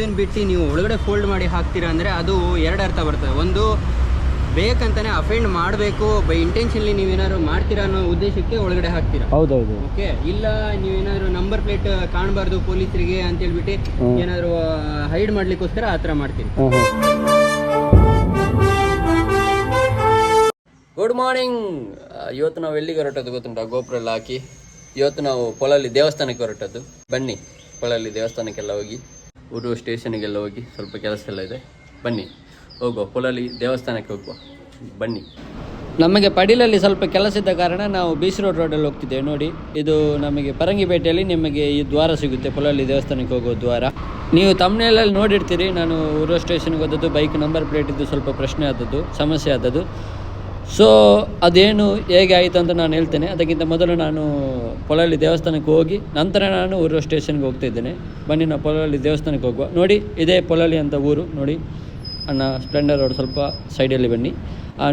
ಇದನ್ನ ಬಿಟ್ಟು ನೀವು ಒಳಗಡೆ ಫೋಲ್ಡ್ ಮಾಡಿ ಹಾಕ್ತೀರಾ ಅಂದರೆ ಅದು ಎರಡು ಅರ್ಥ ಬರ್ತದೆ. ಒಂದು ಬೇಕಂತಾನೆ ಅಫೆಂಡ್ ಮಾಡಬೇಕು ಬೈ ಇಂಟೆನ್ಷನ್ಲಿ ನೀವೇನಾದ್ರು ಮಾಡ್ತೀರಾ ಅನ್ನೋ ಉದ್ದೇಶಕ್ಕೆ ಒಳಗಡೆ ಹಾಕ್ತೀರಾ? ಹೌದೌದು. ಓಕೆ ಇಲ್ಲ ನೀವೇನಾದ್ರು ನಂಬರ್ ಪ್ಲೇಟ್ ಕಾಣಬಾರ್ದು ಪೊಲೀಸರಿಗೆ ಅಂತ ಹೇಳ್ಬಿಟ್ಟು. ಏನಾದ್ರು ಹೈಡ್ ಮಾಡ್ಲಿಕ್ಕೋಸ್ಕರ ಆ ಥರ ಮಾಡ್ತೀರಿ. ಗುಡ್ ಮಾರ್ನಿಂಗ್ ಇವತ್ತು ನಾವು ಎಲ್ಲಿಗೆ ಹೊರಟದ್ದು ಗೊತ್ತುಂಟಾ? ಗೋಪುರ ಎಲ್ಲ ಹಾಕಿ. ಇವತ್ತು ನಾವು ಪೊಳಲ್ಲಿ ದೇವಸ್ಥಾನಕ್ಕೆ ಹೊರಟದ್ದು. ಬನ್ನಿ ಪೊಳಲ್ಲಿ ದೇವಸ್ಥಾನಕ್ಕೆಲ್ಲ ಹೋಗಿ. ಊರು ಸ್ಟೇಷನ್ಗೆಲ್ಲ ಹೋಗಿ ಸ್ವಲ್ಪ ಕೆಲಸ ಎಲ್ಲ ಇದೆ. ಬನ್ನಿ. ಹೋಗುವ. ಪೊಲಲಿ ದೇವಸ್ಥಾನಕ್ಕೆ ಹೋಗುವ. ಬನ್ನಿ. ನಮಗೆ ಪಡಿಲಲ್ಲಿ ಸ್ವಲ್ಪ ಕೆಲಸ ಇದ್ದ ಕಾರಣ ನಾವು ಬೀಚ್ ರೋಡ್ ರೋಡಲ್ಲಿ ಹೋಗ್ತಿದ್ದೇವೆ. ನೋಡಿ, ಇದು ನಮಗೆ ಪರಂಗಿಪೇಟೆಯಲ್ಲಿ ನಿಮಗೆ ಈ ದ್ವಾರ ಸಿಗುತ್ತೆ. ಪೊಲಲ್ಲಿ ದೇವಸ್ಥಾನಕ್ಕೆ ಹೋಗೋ ದ್ವಾರ. ನೀವು ತಮ್ಮನೆಯಲ್ಲಿ ನೋಡಿರ್ತೀರಿ. ನಾನು ಊರೋ ಸ್ಟೇಷನ್ಗೆ ಹೋದದ್ದು, ಬೈಕ್ ನಂಬರ್ ಪ್ಲೇಟಿದ್ದು ಸ್ವಲ್ಪ ಪ್ರಶ್ನೆ ಆದದ್ದು, ಸಮಸ್ಯೆ ಆದದ್ದು. ಸೊ ಅದೇನು ಹೇಗೆ ಆಯಿತು ಅಂತ ನಾನು ಹೇಳ್ತೇನೆ. ಅದಕ್ಕಿಂತ ಮೊದಲು ನಾನು ಪೊಳಲಿ ದೇವಸ್ಥಾನಕ್ಕೆ ಹೋಗಿ, ನಂತರ ನಾನು ಊರು ಸ್ಟೇಷನ್ಗೆ ಹೋಗ್ತಿದ್ದೇನೆ ಬನ್ನಿ ನಾವು ಪೊಳಲಿ ದೇವಸ್ಥಾನಕ್ಕೆ ಹೋಗುವ. ನೋಡಿ, ಇದೇ ಪೊಳಲಿ ಅಂತ ಊರು. ನೋಡಿ, ಅಣ್ಣ ಸ್ಪ್ಲೆಂಡರ್ ರೋಡ್ ಸ್ವಲ್ಪ ಸೈಡಲ್ಲಿ ಬನ್ನಿ.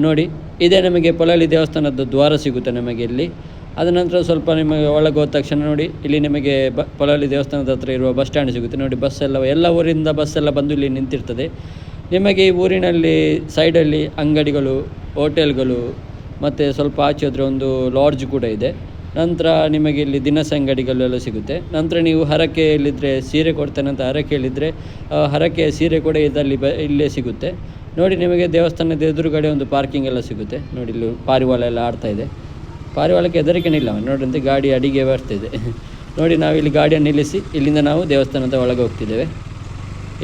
ನೋಡಿ, ಇದೇ ನಮಗೆ ಪೊಳಲಿ ದೇವಸ್ಥಾನದ ದ್ವಾರ ಸಿಗುತ್ತೆ ನಮಗೆ ಇಲ್ಲಿ. ಅದ ನಂತರ ಸ್ವಲ್ಪ ನಿಮಗೆ ಒಳಗೆ ಹೋದ ತಕ್ಷಣ ನೋಡಿ, ಇಲ್ಲಿ ನಿಮಗೆ ಬ, ಪೊಳಲಿ ದೇವಸ್ಥಾನದ ಹತ್ರ ಇರುವ ಬಸ್ ಸ್ಟ್ಯಾಂಡ್ ಸಿಗುತ್ತೆ. ನೋಡಿ, ಬಸ್ ಎಲ್ಲ ಎಲ್ಲ ಊರಿಂದ ಬಸ್ ಎಲ್ಲ ಬಂದು ಇಲ್ಲಿ ನಿಂತಿರ್ತದೆ. ನಿಮಗೆ ಈ ಊರಿನಲ್ಲಿ ಸೈಡಲ್ಲಿ ಅಂಗಡಿಗಳು, ಹೋಟೆಲ್ಗಳು ಮತ್ತು ಸ್ವಲ್ಪ ಆಚೆ ಹೋದರೆ ಒಂದು ಲಾಡ್ಜ್ ಕೂಡ ಇದೆ. ನಂತರ ನಿಮಗೆ ಇಲ್ಲಿ ದಿನಸಿ ಅಂಗಡಿಗಳೆಲ್ಲ ಸಿಗುತ್ತೆ. ನಂತರ ನೀವು ಹರಕೆಯಲ್ಲಿದ್ದರೆ ಸೀರೆ ಕೊಡ್ತೇನೆ ಅಂತ ಹರಕೆ ಹೇಳಿದರೆ ಹರಕೆ ಸೀರೆ ಕೂಡ ಇದರಲ್ಲಿ ಬ, ಇಲ್ಲೇ ಸಿಗುತ್ತೆ. ನೋಡಿ ನಿಮಗೆ ದೇವಸ್ಥಾನದ ಎದುರುಗಡೆ ಒಂದು ಪಾರ್ಕಿಂಗ್ ಎಲ್ಲ ಸಿಗುತ್ತೆ. ನೋಡಿ ಇಲ್ಲಿ ಪಾರಿವಾಳ ಎಲ್ಲ ಆಡ್ತಾ ಇದೆ. ಪಾರಿವಾಳಕ್ಕೆ ಹೆದರಿಕೆನಿಲ್ಲ ನೋಡಿದಂತೆ ಗಾಡಿ ಅಡಿಗೆ ಬರ್ತಿದೆ. ನೋಡಿ ನಾವು ಇಲ್ಲಿ ಗಾಡಿಯನ್ನು ನಿಲ್ಲಿಸಿ ಇಲ್ಲಿಂದ ನಾವು ದೇವಸ್ಥಾನದ ಒಳಗೆ ಹೋಗ್ತಿದ್ದೇವೆ.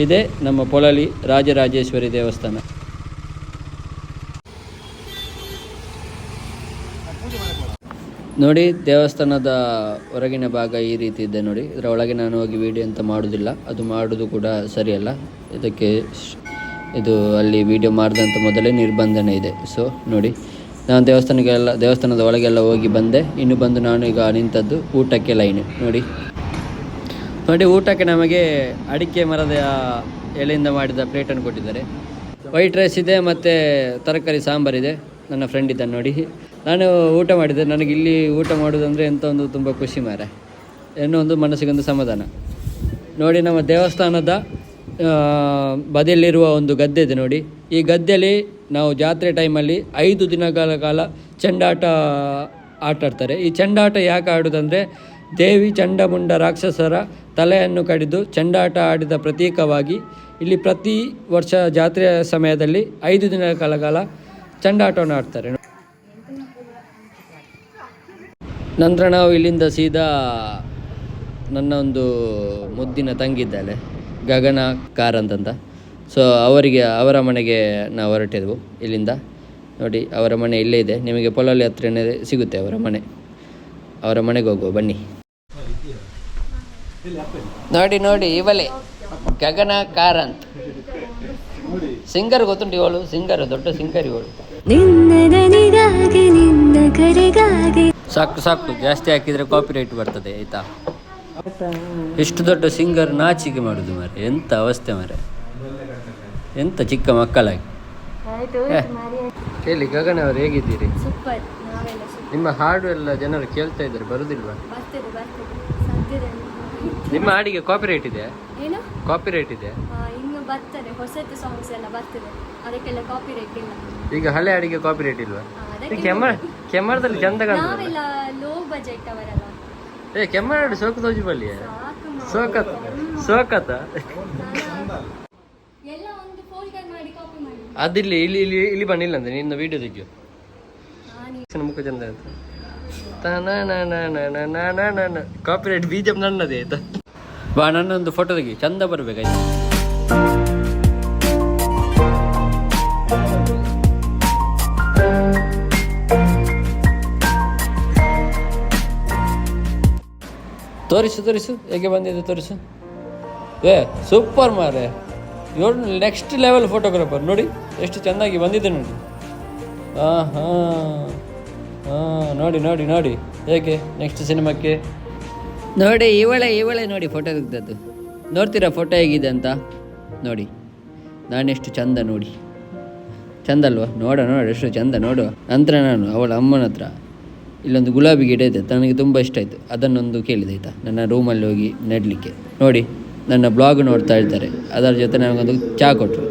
ಇದೇ ನಮ್ಮ ಪೊಳಲಿ ರಾಜರಾಜೇಶ್ವರಿ ದೇವಸ್ಥಾನ. ನೋಡಿ, ದೇವಸ್ಥಾನದ ಹೊರಗಿನ ಭಾಗ ಈ ರೀತಿ ಇದೆ ನೋಡಿ. ಇದರ ಒಳಗೆ ನಾನು ಹೋಗಿ ವಿಡಿಯೋ ಅಂತ ಮಾಡೋದಿಲ್ಲ. ಅದು ಮಾಡೋದು ಕೂಡ ಸರಿಯಲ್ಲ. ಇದಕ್ಕೆ ಇದು ಅಲ್ಲಿ ವಿಡಿಯೋ ಮಾಡಿದಂಥ ಮೊದಲೇ ನಿರ್ಬಂಧನೆ ಇದೆ. ಸೊ ನೋಡಿ, ನಾನು ದೇವಸ್ಥಾನಕ್ಕೆಲ್ಲ, ದೇವಸ್ಥಾನದ ಒಳಗೆಲ್ಲ ಹೋಗಿ ಬಂದೆ. ಇನ್ನು ಬಂದು ನಾನು ಈಗ ನಿಂತದ್ದು ಊಟಕ್ಕೆ ಲೈನ್ ನೋಡಿ. ನೋಡಿ, ಊಟಕ್ಕೆ ನಮಗೆ ಅಡಿಕೆ ಮರದ ಎಲೆಯಿಂದ ಮಾಡಿದ ಪ್ಲೇಟನ್ನು ಕೊಟ್ಟಿದ್ದಾರೆ. ವೈಟ್ ರೈಸ್ ಇದೆ ಮತ್ತು ತರಕಾರಿ ಸಾಂಬಾರಿದೆ ನನ್ನ ಫ್ರೆಂಡ್ ಇದ್ದಾನೆ ನೋಡಿ. ನಾನು ಊಟ ಮಾಡಿದೆ ನನಗೆ ಇಲ್ಲಿ ಊಟ ಮಾಡೋದಂದರೆ ಎಂಥ ಒಂದು ತುಂಬ ಖುಷಿ ಮಾರೆ. ಏನೋ ಒಂದು ಮನಸ್ಸಿಗೊಂದು ಸಮಾಧಾನ. ನೋಡಿ, ನಮ್ಮ ದೇವಸ್ಥಾನದ ಬದಿಯಲ್ಲಿರುವ ಒಂದು ಗದ್ದೆ ಇದೆ ನೋಡಿ. ಈ ಗದ್ದೆಯಲ್ಲಿ ನಾವು ಜಾತ್ರೆ ಟೈಮಲ್ಲಿ ಐದು ದಿನಗಳ ಕಾಲ ಚೆಂಡಾಟ ಆಟಾಡ್ತಾರೆ. ಈ ಚೆಂಡಾಟ ಯಾಕೆ ಆಡೋದಂದರೆ ದೇವಿ ಚಂಡಮುಂಡ ರಾಕ್ಷಸರ ತಲೆಯನ್ನು ಕಡಿದು ಚಂಡಾಟ ಆಡಿದ ಪ್ರತೀಕವಾಗಿ ಇಲ್ಲಿ ಪ್ರತಿ ವರ್ಷ ಜಾತ್ರೆಯ ಸಮಯದಲ್ಲಿ ಐದು ದಿನಗಳ ಕಾಲ ಚೆಂಡಾಟವನ್ನು ಆಡ್ತಾರೆ. ನಂತರ ನಾವು ಇಲ್ಲಿಂದ ಸೀದಾ ನನ್ನ ಒಂದು ಮುದ್ದಿನ ತಂಗಿದ್ದಾಳೆ ಗಗನ ಕಾರ್ ಅಂತಂತ ಸೊ ಅವರಿಗೆ, ಅವರ ಮನೆಗೆ ನಾವು ಹೊರಟಿದ್ವು ಇಲ್ಲಿಂದ. ನೋಡಿ, ಅವರ ಮನೆ ಇಲ್ಲೇ ಇದೆ. ನಿಮಗೆ ಪೊಲಲ್ಲಿ ಹತ್ರನೇ ಸಿಗುತ್ತೆ ಅವರ ಮನೆ. ಅವರ ಮನೆಗೆ ಹೋಗುವ, ಬನ್ನಿ. ನೋಡಿ ನೋಡಿ ಇವಳೆ. ಗಗನ ಕಾರಂತ್ ಸಿಂಗರ್ ಗೊತ್ತುಂಟು ಇವಳು? ಸಿಂಗರ್ ದೊಡ್ಡ ಸಿಂಗರ್ ಇವಳು. ಸಾಕು ಸಾಕು ಜಾಸ್ತಿ ಹಾಕಿದ್ರೆ ಕಾಪಿ ರೈಟ್ ಬರ್ತದೆ ಆಯ್ತಾ? ಇಷ್ಟು ದೊಡ್ಡ ಸಿಂಗರ್ ನಾಚಿಕೆ ಮಾಡುದು ಮಾರೆ ಎಂತ ಅವಸ್ಥೆ ಮಾರೆ ಎಂತ ಚಿಕ್ಕ ಮಕ್ಕಳಾಗಿ. ಹೇಳಿ ಗಗನ ಅವರು ಹೇಗಿದ್ದೀರಿ? ಸೂಪರ್ ನಾವೆಲ್ಲ ನಿಮ್ಮ ಹಾಡು ಎಲ್ಲ ಜನರು ಕೇಳ್ತಾ ಇದ್ದಾರೆ ಬರುದಿಲ್ವಾ? ನಿಮ್ಮ ಹಾಡಿಗೆ ಕಾಪಿ ರೈಟ್ ಇದೆ? ಏನು? ಕಾಪಿ ರೈಟ್ ಇದೆ? ಆ, ಇನ್ನು ಬರ್ತದೆ ಹೊಸತು ಸಾಂಗ್ಸ್ ಎಲ್ಲ ಬರ್ತದೆ. ಅದಕ್ಕೆಲ್ಲ ಕಾಪಿ ರೇಟ್ ಇಲ್ಲ. ಈಗ ಹಳೆ ಹಾಡಿಗೆ ಕಾಪಿ ರೈಟ್ ಇಲ್ವಾ? ಆ, ಅದಕ್ಕೆ ಕೆಮ್ಮರದಲ್ಲಿ ಚಂದ ಕಾಣ್ತದೆ. ನಾವೆಲ್ಲ ಲೋ ಬಜೆಟ್ ಅವರಲ್ಲ. ಏ ಕೆಮ್ಮರ ಹಾಡು ಸೋಕ ತೋಜುಬಲ್ಲಿ ಸಾಕು ಮಾ- ಸೋಕತ್? ಸೋಕತ ಎಲ್ಲ ಒಂದು ಫೋಲ್ಡರ್ ಮಾಡಿ ಕಾಪಿ ಮಾಡಿ. ಅದಿಲ್ಲಿ ಇಲ್ಲಿ ಇಲ್ಲಿ ಇಲ್ಲಿ ಬನ್ನಿಲ್ಲ ಅಂದ್ರೆ ನಿನ್ನ ವಿಡಿಯೋ ತೆಗಿಯು. ನಾನು. ಮುಖ ಚಂದ ಅಂತ. ಕಾಪಿ ರೈಟ್ ಬೀಜ ನನ್ನದೇ ಆಯ್ತಾ ಬಾ, ನನ್ನೊಂದು ಫೋಟೋ ತೆಗಿ. ಚಂದ ಬರ್ಬೇಕಾಯ್ತು ತೋರಿಸು ತೋರಿಸು. ಹೇಗೆ ಬಂದಿದೆ ತೋರಿಸು? ಏ ಸೂಪರ್ ಮಾರೆ. ಇವ್ರು ನೆಕ್ಸ್ಟ್ ಲೆವೆಲ್ ಫೋಟೋಗ್ರಾಫರ್ ನೋಡಿ, ಎಷ್ಟು ಚೆನ್ನಾಗಿ ಬಂದಿದೆ ನೋಡಿ. ಹಾಂ ಹಾಂ ಹಾಂ, ನೋಡಿ ನೋಡಿ ನೋಡಿ. ಹೇಗೆ ನೆಕ್ಸ್ಟ್ ಸಿನಿಮಾಕ್ಕೆ? ನೋಡಿ, ಇವಳೆ ಇವಳೆ ನೋಡಿ ಫೋಟೋ ತೆಗ್ದದ್ದು. ನೋಡ್ತೀರಾ ಫೋಟೋ ಹೇಗಿದೆ ಅಂತ? ನೋಡಿ. ನಾನೆಷ್ಟು ಚಂದ ನೋಡಿ. ಚಂದ ಅಲ್ವಾ? ನೋಡ, ನೋಡು, ಎಷ್ಟು ಚಂದ ನೋಡುವ ನಂತರ ನಾನು ಅವಳ ಅಮ್ಮನ ಹತ್ರ ಇಲ್ಲೊಂದು ಗುಲಾಬಿ ಗಿಡ ಇದೆ ನನಗೆ ತುಂಬ ಇಷ್ಟ ಆಯಿತು. ಅದನ್ನೊಂದು ಕೇಳಿದೆ ಆಯಿತಾ? ನನ್ನ ರೂಮಲ್ಲಿ ಹೋಗಿ ನೆಡಲಿಕ್ಕೆ. ನೋಡಿ, ನನ್ನ ಬ್ಲಾಗ್ ನೋಡ್ತಾ ಇರ್ತಾರೆ. ಅದರ ಜೊತೆ ನನಗೊಂದು ಚಹಾ ಕೊಟ್ಟರು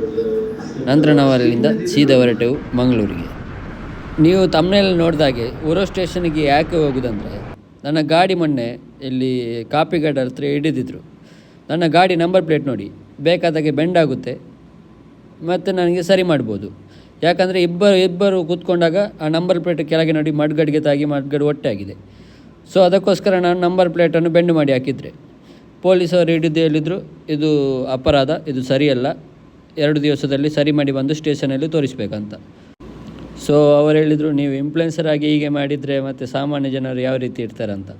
ನಂತರ ನಾವು ಅಲ್ಲಿಂದ ಸೀದಾ ಹೊರಟೆವು ಮಂಗಳೂರಿಗೆ. ನೀವು ತಮ್ಮನೇಲಿ ನೋಡಿದಾಗೆ, ಊರೋ ಸ್ಟೇಷನ್ಗೆ ಯಾಕೆ ಹೋಗೋದಂದರೆ, ನನ್ನ ಗಾಡಿ ಮೊನ್ನೆ ಇಲ್ಲಿ ಕಾಪಿಗಡ ಹತ್ರ ಹಿಡಿದಿದ್ರು. ನನ್ನ ಗಾಡಿ ನಂಬರ್ ಪ್ಲೇಟ್ ನೋಡಿ, ಬೇಕಾದಾಗೆ ಬೆಂಡ್ ಆಗುತ್ತೆ, ಮತ್ತು ನನಗೆ ಸರಿ ಮಾಡ್ಬೋದು. ಯಾಕಂದರೆ ಇಬ್ಬರು ಇಬ್ಬರು ಕೂತ್ಕೊಂಡಾಗ ಆ ನಂಬರ್ ಪ್ಲೇಟ್ ಕೆಳಗೆ ನೋಡಿ ಮಡ್ಗಡ್ಗೆ ತಾಗಿ ಮಡ್ಗಡ್ ಒಟ್ಟೆ ಆಗಿದೆ. ಸೊ ಅದಕ್ಕೋಸ್ಕರ ನಾನು ನಂಬರ್ ಪ್ಲೇಟನ್ನು ಬೆಂಡ್ ಮಾಡಿ ಹಾಕಿದರೆ. ಪೊಲೀಸವರು ಹಿಡಿದು ಹೇಳಿದರು ಇದು ಅಪರಾಧ, ಇದು ಸರಿಯಲ್ಲ, ಎರಡು ದಿವಸದಲ್ಲಿ ಸರಿ ಮಾಡಿ ಬಂದು ಸ್ಟೇಷನಲ್ಲಿ ತೋರಿಸ್ಬೇಕಂತ. ಸೊ ಅವರು ಹೇಳಿದರು, ನೀವು ಇನ್ಫ್ಲುಯೆನ್ಸರ್ ಆಗಿ ಹೀಗೆ ಮಾಡಿದರೆ ಮತ್ತು ಸಾಮಾನ್ಯ ಜನರು ಯಾವ ರೀತಿ ಇರ್ತಾರಂತ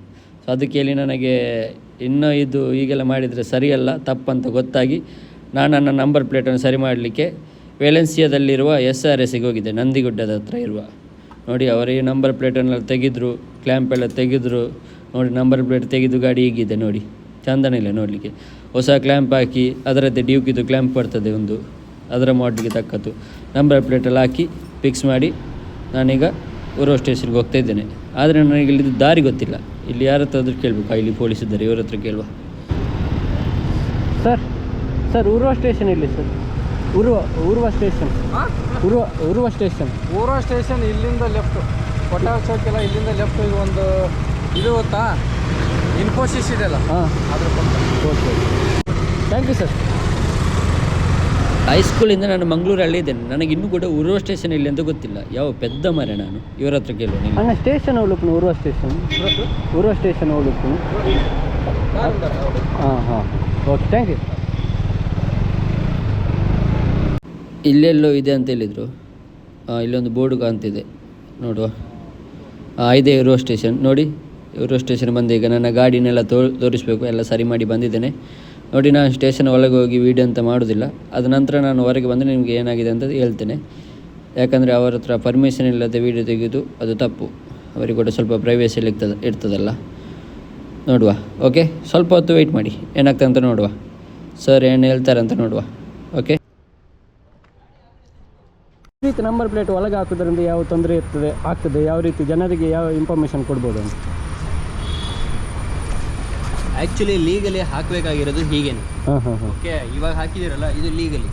ಸೊ ಅದಕ್ಕೆ ನನಗೆ ಇನ್ನೂ ಇದು ಹೀಗೆಲ್ಲ ಮಾಡಿದರೆ ಸರಿಯಲ್ಲ, ತಪ್ಪಂತ ಗೊತ್ತಾಗಿ ನಾನು ನನ್ನ ನಂಬರ್ ಪ್ಲೇಟನ್ನು ಸರಿ ಮಾಡಲಿಕ್ಕೆ ವೆಲೆನ್ಸಿಯಾದಲ್ಲಿರುವ ಎಸ್ ಆರ್ ಎಸ್ಸಿಗೆ ಹೋಗಿದ್ದೆ, ನಂದಿಗುಡ್ಡದ ಹತ್ರ ಇರುವ. ನೋಡಿ, ಅವರೇ ನಂಬರ್ ಪ್ಲೇಟನ್ನೆಲ್ಲ ತೆಗೆದರು ಕ್ಲ್ಯಾಂಪ್ ಎಲ್ಲ ತೆಗೆದ್ರು, ನೋಡಿ ನಂಬರ್ ಪ್ಲೇಟ್ ತೆಗೆದು ಗಾಡಿ ಹೀಗಿದೆ, ನೋಡಿ ಚಂದನಿಲ್ಲ ನೋಡಲಿಕ್ಕೆ. ಹೊಸ ಕ್ಲ್ಯಾಂಪ್ ಹಾಕಿ, ಅದರದ್ದೇ ಡ್ಯೂಕಿದು ಕ್ಲ್ಯಾಂಪ್ ಬರ್ತದೆ ಒಂದು, ಅದರ ಮಾಡಲಿಕ್ಕೆ ತಕ್ಕದ್ದು. ನಂಬರ್ ಪ್ಲೇಟಲ್ಲಿ ಹಾಕಿ ಫಿಕ್ಸ್ ಮಾಡಿ ನಾನೀಗ ಊರೋ ಸ್ಟೇಷನ್ಗೆ ಹೋಗ್ತಾ ಇದ್ದೇನೆ. ಆದರೆ ನನಗೆ ಇಲ್ಲಿದ್ದು ದಾರಿ ಗೊತ್ತಿಲ್ಲ. ಇಲ್ಲಿ ಯಾರ ಹತ್ರ ಆದರೂ ಕೇಳಬೇಕು. ಇಲ್ಲಿ ಪೊಲೀಸ್ ಇದ್ದಾರೆ. ಇವ್ರ ಹತ್ರ ಕೇಳುವ. ಸರ್ ಸರ್ ಉರ್ವ ಸ್ಟೇಷನ್ ಇಲ್ಲಿ sir Urva Urva station Urva Urva station Urva station ಇಲ್ಲಿಂದ ಲೆಫ್ಟ್ ಕೊಟ್ಟಾರ ಚೌಕೆಲ್ಲ ಇಲ್ಲಿಂದ ಲೆಫ್ಟ್ ಇದು ಒಂದು ಇದು ಗೊತ್ತಾ? ಇನ್ಫೋಸಿಸ್ ಇದೆಯಲ್ಲ ಹಾಂ. ಅದ್ರ ಓಕೆ ಥ್ಯಾಂಕ್ ಯು ಸರ್ ಹೈಸ್ಕೂಲಿಂದ ನಾನು ಮಂಗಳೂರಲ್ಲಿ ಇದ್ದೇನೆ. ನನಗೆ ಇನ್ನೂ ಕೂಡ ಉರ್ವ ಸ್ಟೇಷನ್ ಇಲ್ಲಿ ಅಂತ ಗೊತ್ತಿಲ್ಲ. ಯಾವ ಪೆದ್ದ ಮರೆ ನಾನು? ಇವರ ಹತ್ರ ಕೇಳುವ ಅಣ್ಣ ಸ್ಟೇಷನ್ ಹೋಗ್ಲಿಕ್ಕೆ ಉರ್ವ ಸ್ಟೇಷನ್ ಉರ್ವ ಸ್ಟೇಷನ್ ಹೋಗ್ಲಿಕ್ಕೆ ಹಾಂ ಹಾಂ. ಓಕೆ ಥ್ಯಾಂಕ್ ಯು ಇಲ್ಲೆಲ್ಲೋ ಇದೆ ಅಂತ ಹೇಳಿದರು. ಇಲ್ಲೊಂದು ಬೋರ್ಡ್ ಕಾಣ್ತಿದೆ. ನೋಡುವ. ಇದೆ ಇರೋ ಸ್ಟೇಷನ್ ನೋಡಿ ಇರೋ ಸ್ಟೇಷನ್ ಬಂದು ಈಗ ನನ್ನ ಗಾಡಿನೆಲ್ಲ ತೋ ತೋರಿಸ್ಬೇಕು. ಎಲ್ಲ ಸರಿ ಮಾಡಿ ಬಂದಿದ್ದೇನೆ. ನೋಡಿ ನಾನು ಸ್ಟೇಷನ್ ಒಳಗೆ ಹೋಗಿ ವೀಡಿಯೋ ಅಂತ ಮಾಡೋದಿಲ್ಲ. ಅದ ನಂತರ ನಾನು ಹೊರಗೆ ಬಂದರೆ ನಿಮಗೆ ಏನಾಗಿದೆ ಅಂತ ಹೇಳ್ತೇನೆ. ಯಾಕಂದರೆ ಅವರ ಹತ್ರ ಪರ್ಮಿಷನ್ ಇಲ್ಲದೆ ವೀಡಿಯೋ ತೆಗೆದು ಅದು ತಪ್ಪು. ಅವರಿಗೆ ಕೂಡ ಸ್ವಲ್ಪ ಪ್ರೈವೇಸಿಯಲ್ಲಿ ಇರ್ತದೆ, ಇರ್ತದಲ್ಲ. ನೋಡುವ ಓಕೆ ಸ್ವಲ್ಪ ಹೊತ್ತು ವೆಯ್ಟ್ ಮಾಡಿ. ಏನಾಗ್ತದೆ ಅಂತ ನೋಡುವ. ಸರ್ ಏನು ಹೇಳ್ತಾರೆ ಅಂತ ನೋಡುವ ಓಕೆ ರೀತಿ ನಂಬರ್ ಪ್ಲೇಟ್ ಒಳಗೆ ಹಾಕೋದ್ರಿಂದ ಯಾವ ತೊಂದರೆ ಇರ್ತದೆ, ಆಗ್ತದೆ? ಯಾವ ರೀತಿ ಜನರಿಗೆ ಯಾವ ಇನ್ಫಾರ್ಮೇಷನ್ ಕೊಡ್ಬೋದು ಅಂತ? ಆಕ್ಚುಲಿ ಲೀಗಲಿ ಹಾಕಬೇಕಾಗಿರೋದು ಹೀಗೇನೆ. ಓಕೆ ಇವಾಗ ಹಾಕಿದಿರಲ್ಲ ಇದು ಲೀಗಲಿ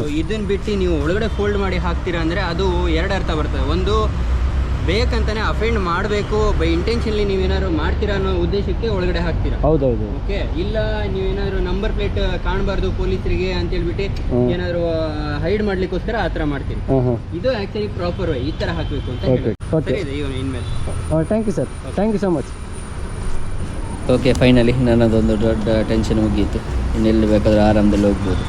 ಸೊ ಇದನ್ನ ಬಿಟ್ಟು ನೀವು ಒಳಗಡೆ ಫೋಲ್ಡ್ ಮಾಡಿ ಹಾಕ್ತೀರಾ ಅಂದರೆ ಅದು ಎರಡು ಅರ್ಥ ಬರ್ತದೆ. ಒಂದು ಬೇಕಂತಾನೆ ಅಫೆಂಡ್ ಮಾಡಬೇಕು ಬೈ ಇಂಟೆನ್ಷನ್ಲಿ ನೀವೇನಾದ್ರು ಮಾಡ್ತೀರಾ ಅನ್ನೋ ಉದ್ದೇಶಕ್ಕೆ ಒಳಗಡೆ ಹಾಕ್ತೀರಾ. ಹೌದೌದು. ಓಕೆ ಇಲ್ಲ ನೀವೇನಾದ್ರು ನಂಬರ್ ಪ್ಲೇಟ್ ಕಾಣಬಾರ್ದು ಪೊಲೀಸರಿಗೆ ಅಂತ ಹೇಳ್ಬಿಟ್ಟು. ಏನಾದ್ರು ಹೈಡ್ ಮಾಡ್ಲಿಕ್ಕೋಸ್ಕರ ಆ ಥರ ಮಾಡ್ತೀರಿ. ಇದು ಆಕ್ಚುಲಿ ಪ್ರಾಪರ್ ವೇ ಈ ಥರ ಹಾಕಬೇಕು ಅಂತ ಹೇಳಿ. ಸರಿ ಇದೆ ಇನ್ಮೇಲೆ. Thank you sir thank you so much okay finally ನನ್ನದೊಂದು ದೊಡ್ಡ ಟೆನ್ಷನ್ ಮುಗಿಯಿತು. ಇನ್ನೆಲ್ಲಿ ಬೇಕಾದರೂ ಆರಾಮದಲ್ಲಿ ಹೋಗ್ಬೋದು.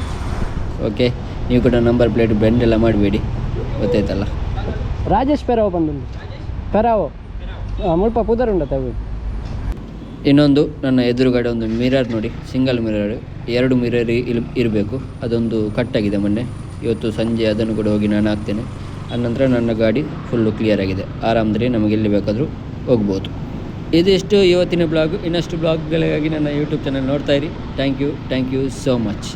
ಓಕೆ ನೀವು ಕೂಡ ನಂಬರ್ ಪ್ಲೇಟ್ ಬೆಂಡ್ ಎಲ್ಲ ಮಾಡಬೇಡಿ. ಗೊತ್ತಾಯ್ತಲ್ಲ? ರಾಜೇಶ್ ಪೆರಾವ್ ಬಂದು ಪೆರಾವ್. ಮುಲ್ಪ ಪುದರ್ ಉಂಡ ತಗೋ ಇನ್ನೊಂದು ನನ್ನ ಎದುರುಗಡೆ ಒಂದು ಮಿರರ್ ನೋಡಿ. ಸಿಂಗಲ್ ಮಿರರ್ ಎರಡು ಮಿರರ್ ಇಲ್ ಇರಬೇಕು. ಅದೊಂದು ಕಟ್ಟಾಗಿದೆ ಮೊನ್ನೆ. ಇವತ್ತು ಸಂಜೆ ಅದನ್ನು ಕೂಡ ಹೋಗಿ ನಾನು ಹಾಕ್ತೇನೆ. ಆನಂತರ ನನ್ನ ಗಾಡಿ ಫುಲ್ಲು ಕ್ಲಿಯರ್ ಆಗಿದೆ. ಆರಾಮದಲ್ಲಿ ನಮಗೆ ಎಲ್ಲಿ ಬೇಕಾದರೂ ಹೋಗ್ಬೋದು. ಇದಿಷ್ಟು ಇವತ್ತಿನ ಬ್ಲಾಗ್, ಇನ್ನಷ್ಟು ಬ್ಲಾಗ್ಗಳಿಗಾಗಿ ನನ್ನ ಯೂಟ್ಯೂಬ್ ಚಾನಲ್ ನೋಡ್ತಾ ಇರಿ. Thank you thank you so much